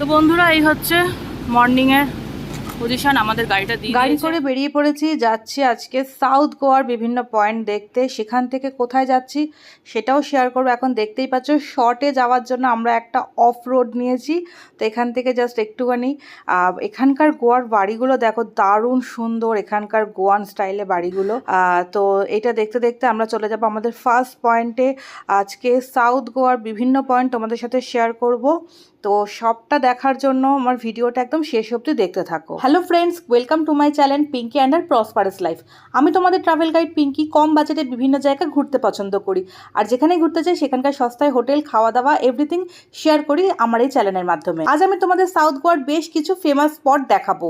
তো বন্ধুরা এই হচ্ছে মর্নিংয়ের পজিশন আমাদের গাড়িটা দিয়ে গাড়ি। করে বেরিয়ে পড়েছি যাচ্ছি আজকে সাউথ গোয়ার বিভিন্ন পয়েন্ট দেখতে। সেখান থেকে কোথায় যাচ্ছি সেটাও শেয়ার করব। এখন দেখতেই পাচ্ছ শর্টে যাওয়ার জন্য আমরা একটা অফ রোড নিয়েছি। তো এখান থেকে জাস্ট একটুখানি এখানকার গোয়ার বাড়িগুলো দেখো দারুণ সুন্দর এখানকার গোয়ান স্টাইলে বাড়িগুলো। তো এটা দেখতে দেখতে আমরা চলে যাব আমাদের ফার্স্ট পয়েন্টে আজকে সাউথ গোয়ার বিভিন্ন পয়েন্ট তোমাদের সাথে শেয়ার করব। তো সবটা দেখার জন্য আমার ভিডিওটা একদম শেষ অবধি দেখতে থাকো। Hello friends welcome to my channel Pinky and R prosperous life আমি তোমাদের ট্রাভেল গাইড পিঙ্কি কম বাজেটে বিভিন্ন জায়গায় ঘুরতে পছন্দ করি। আর যেখানে ঘুরতে যাই সেখানকার সস্তায় হোটেল খাওয়া দাওয়া এভরিথিং শেয়ার করি আমার এই চ্যানেলের মাধ্যমে। আজ আমি তোমাদের সাউথ গোয়ার বেশ কিছু ফেমাস স্পট দেখাবো।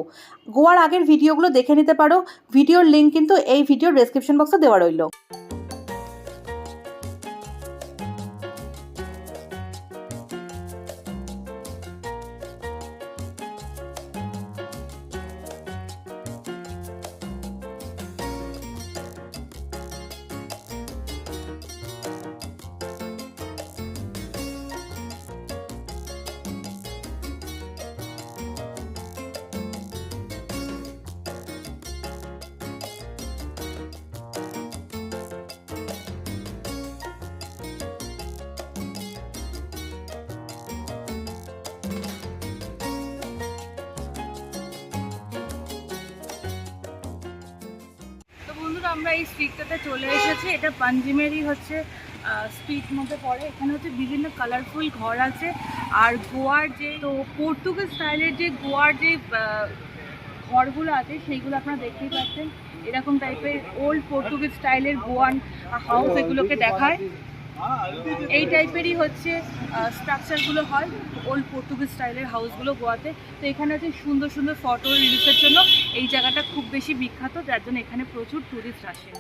গোয়ার আগের ভিডিওগুলো দেখে নিতে পারো। ভিডিওর লিঙ্ক কিন্তু এই ভিডিওর ডেসক্রিপশন বক্সে দেওয়া রইল। আমরা এই স্ট্রিটটাতে চলে এসেছি। এটা পাঞ্জিমেরই হচ্ছে স্ট্রিট মধ্যে পড়ে। এখানে হচ্ছে বিভিন্ন কালারফুল ঘর আছে। আর গোয়ার যে, তো পর্তুগিজ স্টাইলের যে গোয়ার যে ঘরগুলো আছে, সেইগুলো আপনারা দেখতেই পাচ্ছেন। এরকম টাইপের ওল্ড পর্তুগিজ স্টাইলের গোয়ান হাউস এগুলোকে দেখায়। এই টাইপেরই হচ্ছে স্ট্রাকচারগুলো হয় ওল্ড পর্তুগিজ স্টাইলের হাউসগুলো গোয়াতে। তো এখানে আছে সুন্দর সুন্দর ফটো রিলিজের জন্য এই জায়গাটা খুব বেশি বিখ্যাত, যার জন্য এখানে প্রচুর টুরিস্ট আসে।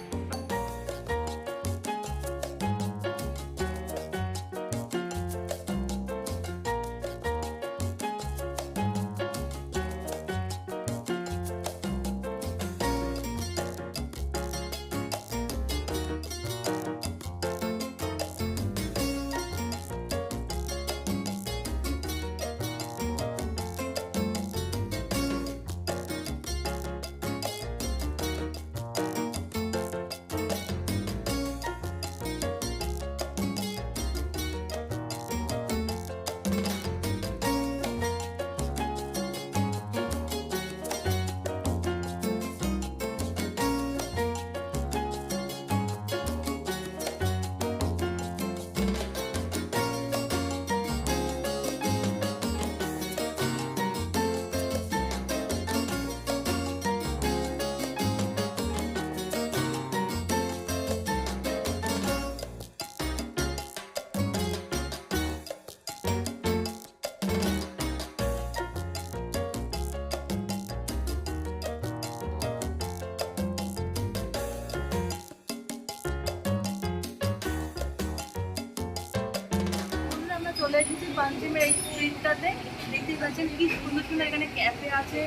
চলে এসেছি পাঞ্জিমের এই স্ট্রিটটাতে দেখতেই পাচ্ছেন কি সুন্দর সুন্দর এখানে ক্যাফে আছে।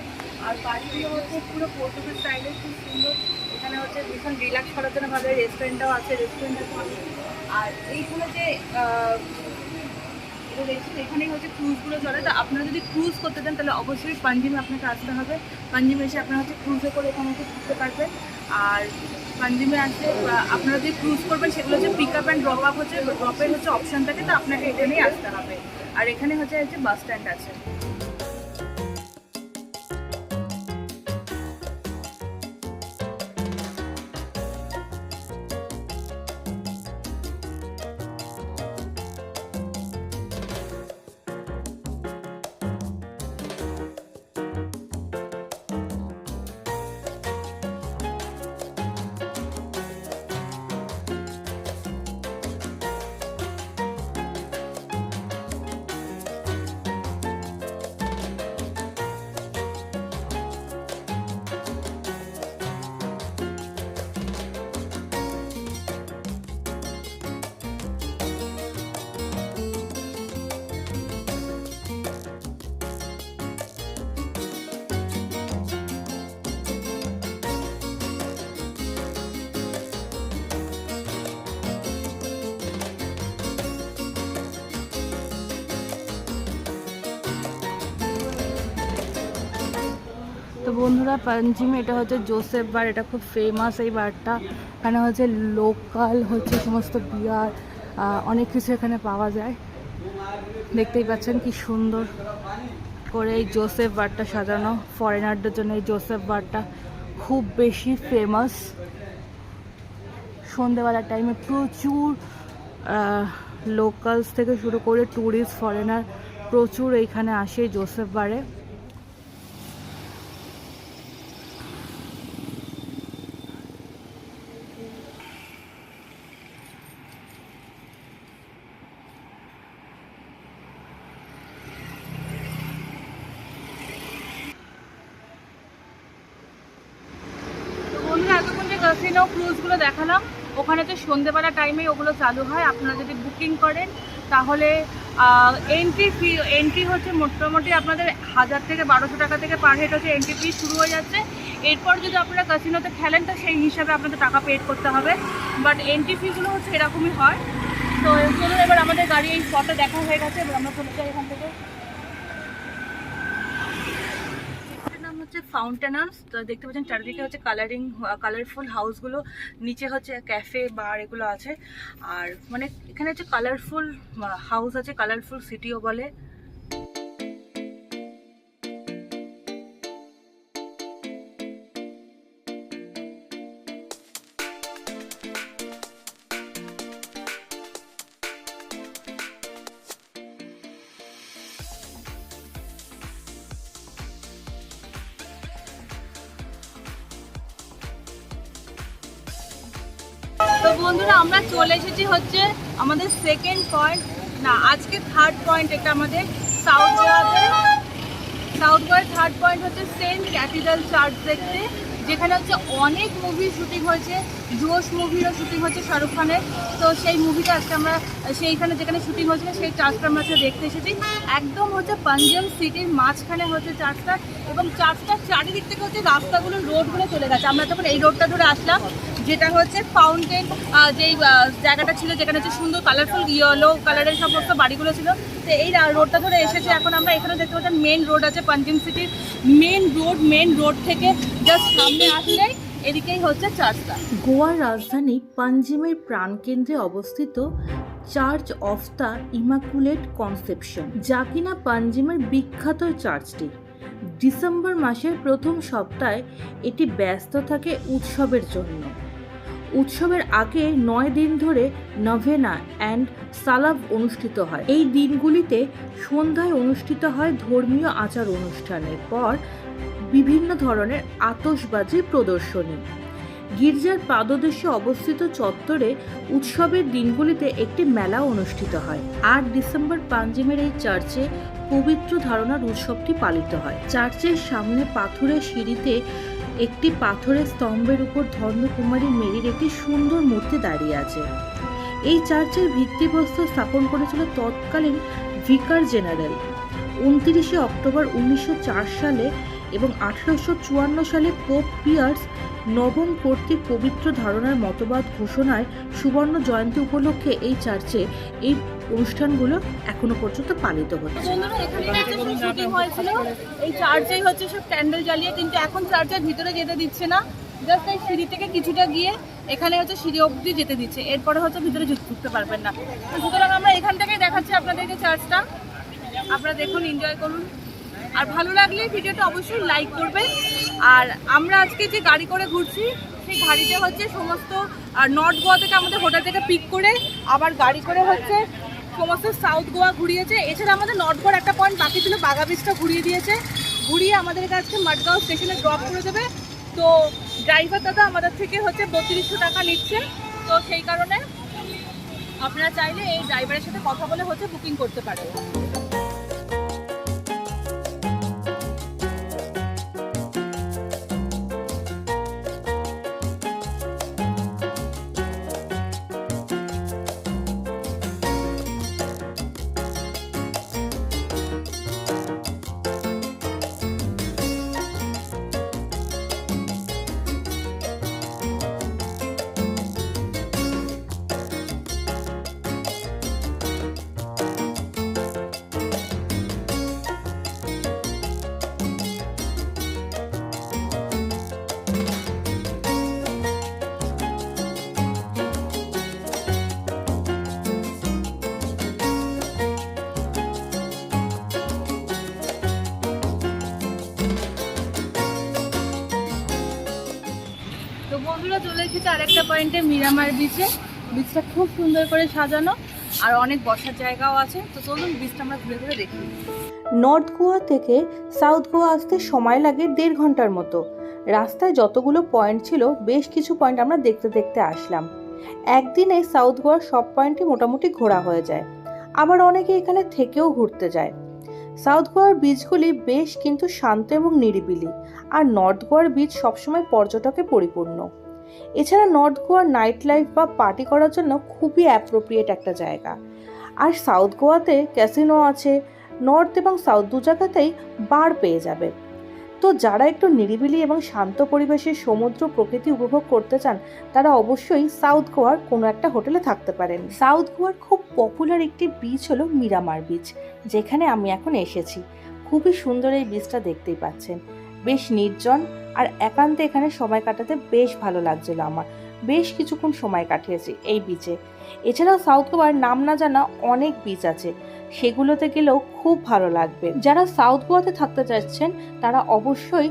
আর বাড়িগুলো হচ্ছে পুরো পর্তুগিজ স্টাইলের খুব সুন্দর। এখানে হচ্ছে ভীষণ রিল্যাক্স করার জন্য ভাবে রেস্টুরেন্টটাও আছে রেস্টুরেন্টের পাশে আর এইগুলো যে এটা এখানেই হচ্ছে ক্রুজগুলো চলে। তো আপনারা যদি ক্রুজ করতে চান, তাহলে অবশ্যই পাঞ্জিমে আপনাকে আসতে হবে। পাঞ্জিমে এসে আপনারা হচ্ছে ক্রুজে করে এখানে হচ্ছে ঘুরতে পারবেন। আর পাঞ্জিমে আসলে বা আপনারা যে ক্রুজ করবেন, সেগুলো হচ্ছে pick up and drop up হচ্ছে ড্রপের হচ্ছে অপশান থাকে, তো আপনাকে এখানেই আসতে হবে। আর এখানে হচ্ছে হচ্ছে বাস স্ট্যান্ড আছে। তো বন্ধুরা, পাঞ্জিমে, এটা হচ্ছে জোসেফ বার, এটা খুব ফেমাস এই বারটা। এখানে হচ্ছে লোকাল হচ্ছে সমস্ত বিয়ার অনেক কিছু এখানে পাওয়া যায়। দেখতেই পাচ্ছেন কি সুন্দর করে এই জোসেফ বারটা সাজানো ফরেনারদের জন্য এই জোসেফ বারটা খুব বেশি ফেমাস সন্ধেবেলার টাইমে প্রচুর লোকালস থেকে শুরু করে ট্যুরিস্ট ফরেনার প্রচুর এইখানে আসে জোসেফ বারে তো বন্ধুরা যে ক্রুজগুলো দেখালাম। ওখানে তো সন্ধেবেলা টাইমে ওগুলো চালু হয়, আপনারা যদি বুকিং করেন, তাহলে এন্ট্রি ফি এন্ট্রি হচ্ছে মোটামুটি আপনাদের হাজার থেকে বারোশো টাকা থেকে পার হেড হচ্ছে এন্ট্রি ফি শুরু হয়ে যাচ্ছে। এরপর যদি আপনারা কাসিনোতে খেলেন, তো সেই হিসাবে আপনাদের টাকা পেড করতে হবে। বাট এন্ট্রি ফিগুলো হচ্ছে এরকমই হয়। তো চলুন এবার আমাদের গাড়ি এই স্পটে দেখা হয়ে গেছে, এবার আমরা চলে যাই এখান থেকে। হচ্ছে ফাউন্টেনার্স তো দেখতে পাচ্ছেন চারিদিকে হচ্ছে কালারিং কালারফুল হাউসগুলো নিচে হচ্ছে ক্যাফে বার এগুলো আছে। আর মানে এখানে হচ্ছে কালারফুল হাউস আছে কালারফুল সিটিও বলে। বন্ধুরা, আমরা চলে এসেছি হচ্ছে আমাদের সেকেন্ড পয়েন্ট না, আজকে থার্ড পয়েন্ট এটা আমাদের সাউথ গোয়াতে সাউথ গোয়ার থার্ড পয়েন্ট হচ্ছে সেন্ট ক্যাথিড্রাল চার্চ দেখতে, যেখানে হচ্ছে অনেক মুভি শুটিং হয়েছে। জোশ মুভিরও শুটিং হচ্ছে শাহরুখ খানের। তো সেই মুভিটা আজকে আমরা, সেইখানে যেখানে শুটিং হয়েছিল, সেই চার্চটা আমরা আজকে দেখতে এসেছি। একদম হচ্ছে পাঞ্জাব সিটির মাঝখানে হচ্ছে চার্চটা এবং চার্চটার চারিদিক থেকে হচ্ছে রাস্তাগুলো রোডগুলো চলে গেছে। আমরা তখন এই রোডটা ধরে আসলাম, যেটা হচ্ছে ফাউন্টেন যেই জায়গাটা ছিল যেখানে হচ্ছে সুন্দর কালারফুল ইয়েলো কালারের সমস্ত বাড়িগুলো ছিল। তো এই রোডটা ধরে এসেছে। এখন আমরা এখানে দেখতে পাচ্ছি মেন রোড আছে পাঞ্জিম সিটির মেন রোড মেন রোড থেকে জাস্ট সামনে আসলেই এদিকেই হচ্ছে চার্চটা। গোয়ার রাজধানী পাঞ্জিমের প্রাণকেন্দ্রে অবস্থিত church of the Immaculate Conception, যা কিনা পাঞ্জিমের বিখ্যাত চার্চটি। ডিসেম্বর মাসের প্রথম সপ্তাহে এটি ব্যস্ত থাকে উৎসবের জন্য। উৎসবের আগে নয় দিন ধরে নভেনা অ্যান্ড সালাভ অনুষ্ঠিত হয়। এই দিনগুলিতে সন্ধ্যায় অনুষ্ঠিত হয় ধর্মীয় আচার অনুষ্ঠানের পর বিভিন্ন ধরনের আতশবাজি প্রদর্শনী। গির্জার পাদদেশে অবস্থিত চত্বরে উৎসবের দিনগুলিতে একটি মেলা অনুষ্ঠিত হয়। আট ডিসেম্বর পাঞ্জিমের এই চার্চে পবিত্র ধারণার উৎসবটি পালিত হয়। চার্চের সামনে পাথরের সিঁড়িতে একটি পাথরের স্তম্ভের উপর ধর্মকুমারী মেরির একটি সুন্দর মূর্তি দাঁড়িয়ে আছে। এই চার্চের ভিত্তিপ্রস্তর স্থাপন করেছিল তৎকালীন ভিকার জেনারেল। উনত্রিশে অক্টোবর উনিশশো চার সালে এবং আঠারোশো চুয়ান্ন সালে পোপ পিয়ার্স নবম কর্তৃক পবিত্র ধারণার মতবাদ ঘোষণায় সুবর্ণ জয়ন্তী উপলক্ষে এই চার্চে এই অনুষ্ঠানগুলো এখনও পর্যন্ত পালিত হচ্ছে। এই চার্চেই হচ্ছে সব ক্যান্ডেল জ্বালিয়ে, কিন্তু এখন চার্চের ভিতরে যেতে দিচ্ছে না। জাস্ট এই সিঁড়ি থেকে কিছুটা গিয়ে এখানে হচ্ছে সিঁড়ি অবধি যেতে দিচ্ছে। এরপরে হচ্ছে ভিতরে ঢুক- ঢুকতে পারবেন না। সুতরাং আমরা এখান থেকেই দেখাচ্ছি আপনাদেরকে চার্চটা আপনারা দেখুন এনজয় করুন। আর ভালো লাগলে ভিডিওটা অবশ্যই লাইক করবেন। আর আমরা আজকে যে গাড়ি করে ঘুরছি, সেই গাড়িতে হচ্ছে সমস্ত নর্থ গোয়া থেকে আমাদের হোটেল থেকে পিক করে, আবার গাড়ি করে হচ্ছে সমস্ত সাউথ গোয়া ঘুরিয়েছে। এছাড়া আমাদের নর্থ গোয়ার একটা পয়েন্ট বাকি ছিল বাগা বিচটা ঘুরিয়ে দিয়েছে। ঘুরিয়ে আমাদের কাছে মাডগাঁও স্টেশনে ড্রপ করে দেবে। তো ড্রাইভার দাদা আমাদের থেকে হচ্ছে বত্রিশশো টাকা নিচ্ছে। তো সেই কারণে আপনারা চাইলে এই ড্রাইভারের সাথে কথা বলে হচ্ছে বুকিং করতে পারেন। আরেকটা পয়েন্টে মিরামার বিচে বিচটা খুব সুন্দর করে সাজানো, আর অনেক বসার জায়গাও আছে। তো চলুন বিচটা আমরা ঘুরে ঘুরে দেখি। নর্থ গোয়া থেকে সাউথ গোয়া আসতে সময় লাগে দেড় ঘণ্টার মতো। রাস্তায় যতগুলো পয়েন্ট ছিল, বেশ কিছু পয়েন্ট আমরা দেখতে দেখতে আসলাম। একদিনে সাউথ গোয়ার সব পয়েন্টই মোটামুটি ঘোরা হয়ে যায়। আবার অনেকে এখানে থেকেও ঘুরতে যায়। সাউথ গোয়ার বিচগুলি বেশ কিন্তু শান্ত এবং নিরিবিলি। আর নর্থ গোয়ার বিচ সবসময় পর্যটকে পরিপূর্ণ। এছাড়া নর্থ গোয়ার নাইট লাইফ বা পার্টি করার জন্য খুবই অ্যাপ্রোপ্রিয়েট একটা জায়গা। আর সাউথ গোয়াতে ক্যাসিনো আছে নর্থ এবং সাউথ দু জায়গাতেই বার পেয়ে যাবে। তো যারা একটু নিরিবিলি এবং শান্ত পরিবেশে সমুদ্র প্রকৃতি উপভোগ করতে চান, তারা অবশ্যই সাউথ গোয়ার কোনো একটা হোটেলে থাকতে পারেন। সাউথ গোয়ার খুব পপুলার একটি বিচ হলো মিরামার বিচ যেখানে আমি এখন এসেছি। খুবই সুন্দর এই বিচটা দেখতেই পাচ্ছেন। বেশ নির্জন আর একান্তে এখানে সময় কাটাতে বেশ ভালো লাগছিল আমার। বেশ কিছুক্ষণ সময় কাটিয়েছি এই বিচে এছাড়াও সাউথ গোয়ার নাম না জানা অনেক বিচ আছে। সেগুলোতে গেলেও খুব ভালো লাগবে। যারা সাউথ গোয়াতে থাকতে চাচ্ছেন, তারা অবশ্যই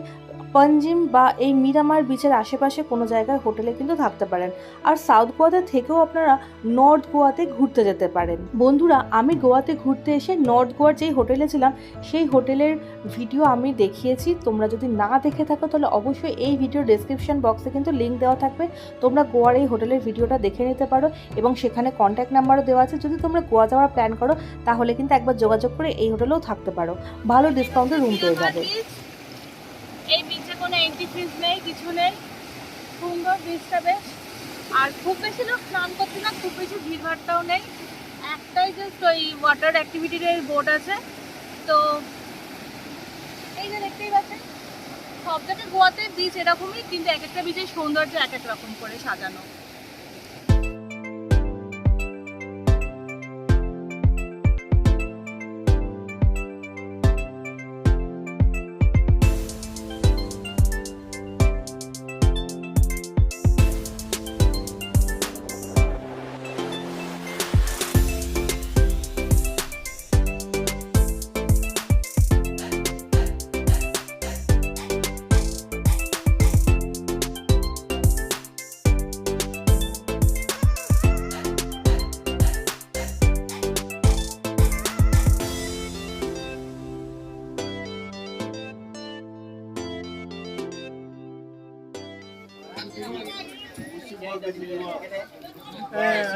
পঞ্জিম বা এই মিরামার বিচের আশেপাশে কোনো জায়গায় হোটেলে কিন্তু থাকতে পারেন। আর সাউথ গোয়াতে থেকেও আপনারা নর্থ গোয়াতে ঘুরতে যেতে পারেন। বন্ধুরা, আমি গোয়াতে ঘুরতে এসে নর্থ গোয়ার যেই হোটেলে ছিলাম, সেই হোটেলের ভিডিও আমি দেখিয়েছি। তোমরা যদি না দেখে থাকো, তাহলে অবশ্যই এই ভিডিও ডেসক্রিপশন বক্সে কিন্তু লিঙ্ক দেওয়া থাকবে। তোমরা গোয়ার এই হোটেলের ভিডিওটা দেখে নিতে পারো এবং সেখানে কন্ট্যাক্ট নাম্বারও দেওয়া আছে। যদি তোমরা গোয়া যাওয়ার প্ল্যান করো, তাহলে কিন্তু একবার যোগাযোগ করে এই হোটেলেও থাকতে পারো। ভালো ডিসকাউন্টে রুম পেয়ে যাবে। এন্ট্রি ফিজ নেই, কিছু নেই। সুন্দর বিচটা বেশ। আর খুব বেশি লোক স্নান করছে না, খুব বেশি ভিড়ভাড়টাও নেই। একটাই জাস্ট ওই ওয়াটার অ্যাক্টিভিটির বোট আছে। তো এই যে দেখতেই পাচ্ছেন, সব জায়গায় গোয়াতে বিচ এরকমই, কিন্তু এক একটা বিচের সৌন্দর্য এক এক রকম করে সাজানো।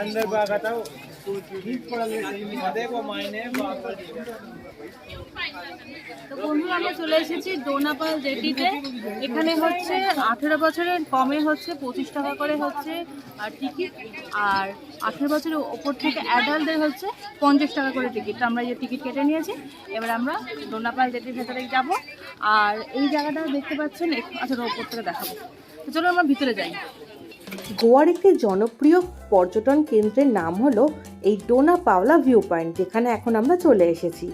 अंदर बात आओ ठीक पड़ा ले देखो मायने তো বন্ধুরা আমরা চলে এসেছি ডোনাপাল জেটিতে এখানে হচ্ছে আঠেরো বছরের কমে হচ্ছে পঁচিশ টাকা করে হচ্ছে আর টিকিট আর আঠেরো বছরের ওপর থেকে অ্যাডাল্টদের হচ্ছে পঞ্চাশ টাকা করে টিকিট তো আমরা এই যে টিকিট কেটে নিয়েছি এবার আমরা ডোনাপাল জেটির ভেতরে যাব আর এই জায়গাটা দেখতে পাচ্ছেন এক- আচ্ছা ওপর থেকে দেখাবো তো চলো আমরা ভিতরে যাই গোয়ার একটি জনপ্রিয় পর্যটন কেন্দ্রের নাম হলো এই ডোনা পাওলা ভিউ পয়েন্ট যেখানে এখন আমরা চলে এসেছি।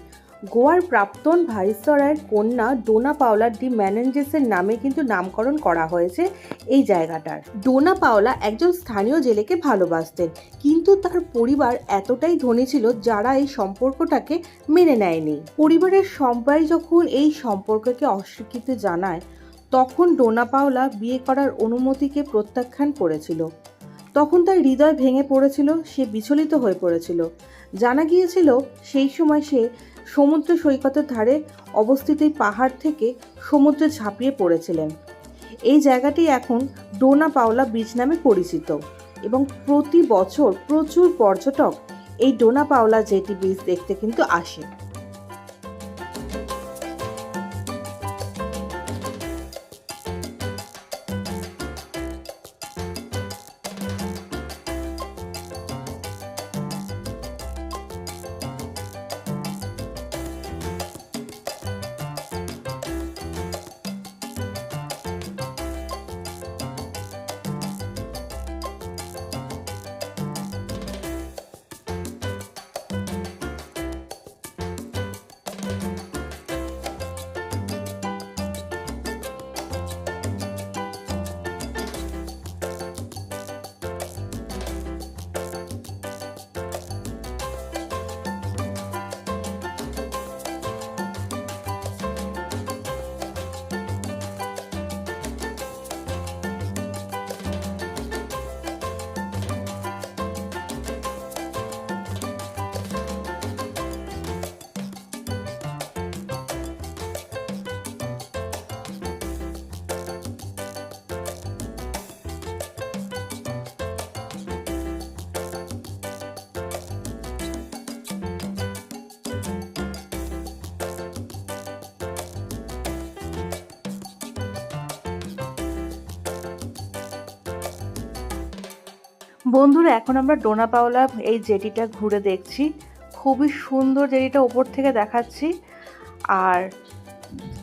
গোয়ার প্রাক্তন ভাইসরয়ের কন্যা ডোনা পাওলা ডি ম্যানেঞ্জেসের নামে কিন্তু নামকরণ করা হয়েছে এই জায়গাটার। ডোনা পাওলা একজন স্থানীয় জেলেকে ভালোবাসতেন, কিন্তু তার পরিবার এতটাই ধনী ছিল যারা এই সম্পর্কটাকে মেনে নেয়নি। পরিবারের সবাই যখন এই সম্পর্ককে অস্বীকৃতি জানায় তখন ডোনা পাওলা বিয়ে করার অনুমতিকে প্রত্যাখ্যান করেছিল। তখন তার হৃদয় ভেঙে পড়েছিল, সে বিচলিত হয়ে পড়েছিল। জানা গিয়েছিল, সেই সময় সে সমুদ্র সৈকতের ধারে অবস্থিত পাহাড় থেকে সমুদ্রে ঝাঁপিয়ে পড়েছিলেন। এই জায়গাটি এখন ডোনা পাওলা বিচ নামে পরিচিত এবং প্রতি বছর প্রচুর পর্যটক এই ডোনা পাওলা জেটি বিচ দেখতে কিন্তু আসে। বন্ধুরা, এখন আমরা ডোনা পাওলা এই জেটিটা ঘুরে দেখছি। খুবই সুন্দর জেটিটা ওপর থেকে দেখাচ্ছি। আর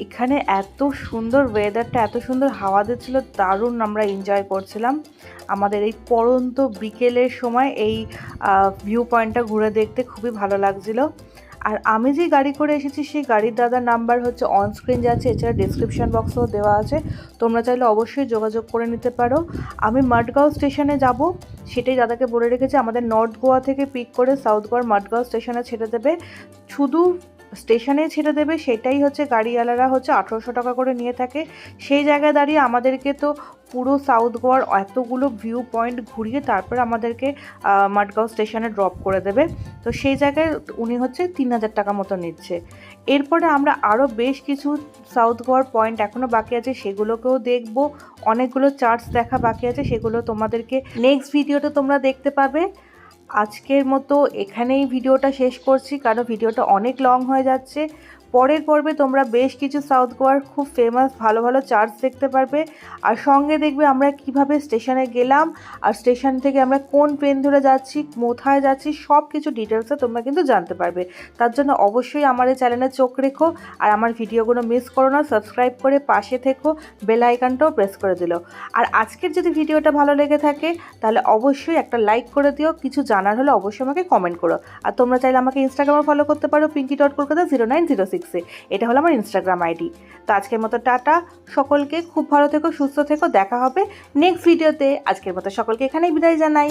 এখানে এত সুন্দর ওয়েদারটা এত সুন্দর হাওয়া দিচ্ছিল, দারুণ আমরা এনজয় করছিলাম। আমাদের এই পরন্ত বিকেলের সময় এই ভিউ পয়েন্টটা ঘুরে দেখতে খুবই ভালো লাগছিল। আর আমি যে গাড়ি করে এসেছি, সেই গাড়ির দাদার নাম্বার হচ্ছে অনস্ক্রিন যাচ্ছে এছাড়া ডিসক্রিপশন বক্সেও দেওয়া আছে। তোমরা চাইলে অবশ্যই যোগাযোগ করে নিতে পারো। আমি মাঠগাঁও স্টেশনে যাব, সেটাই দাদাকে বলে রেখেছি, আমাদের নর্থ গোয়া থেকে পিক করে সাউথ গোয়ার মাডগাঁও স্টেশনে ছেড়ে দেবে। শুধু স্টেশনে ছেড়ে দেবে সেটাই হচ্ছে গাড়িওয়ালারা হচ্ছে আঠেরোশো টাকা করে নিয়ে থাকে। সেই জায়গায় দাঁড়িয়ে আমাদেরকে তো পুরো সাউথ গোয়ার এতগুলো ভিউ পয়েন্ট ঘুরিয়ে তারপর আমাদেরকে আহ, মাডগাঁও স্টেশনে ড্রপ করে দেবে। তো সেই জায়গায় উনি হচ্ছে তিন হাজার টাকা মতো নিচ্ছে। এরপরে আমরা আরও বেশ কিছু সাউথ গোয়ার পয়েন্ট এখনও বাকি আছে সেগুলোকেও দেখব। অনেকগুলো চার্টস দেখা বাকি আছে সেগুলো তোমাদেরকে নেক্সট ভিডিওতে তোমরা দেখতে পাবে। আজকের মতো এখানেই ভিডিওটা শেষ করছি কারণ ভিডিওটা অনেক লং হয়ে যাচ্ছে। পরের পর্বে তোমরা বেশ কিছু সাউথ গোয়ার খুব ফেমাস ভালো ভালো চার্চ দেখতে পারবে। আর সঙ্গে দেখবে আমরা কীভাবে স্টেশনে গেলাম, আর স্টেশন থেকে আমরা কোন ট্রেন ধরে যাচ্ছি, কোথায় যাচ্ছি সব কিছু ডিটেলসে তোমরা কিন্তু জানতে পারবে। তার জন্য অবশ্যই আমার এই চ্যানেলে চোখ রেখো, আর আমার ভিডিওগুলো মিস করো না সাবস্ক্রাইব করে পাশে থেকো বেল আইকনটাও প্রেস করে দিলো। আর আজকের যদি ভিডিওটা ভালো লেগে থাকে, তাহলে অবশ্যই একটা লাইক করে দিও, কিছু জানার হলে অবশ্যই আমাকে কমেন্ট করো। আর তোমরা চাইলে আমাকে ইনস্টাগ্রামে ফলো করতে পারো Pinky dot Kolkata zero nine zero সিক্সে এটা হলো আমার ইনস্টাগ্রাম আইডি তো আজকের মতো টাটা। সকলকে খুব ভালো থেকো, সুস্থ থেকো। দেখা হবে নেক্সট ভিডিওতে আজকের মতো সকলকে এখানেই বিদায় জানাই।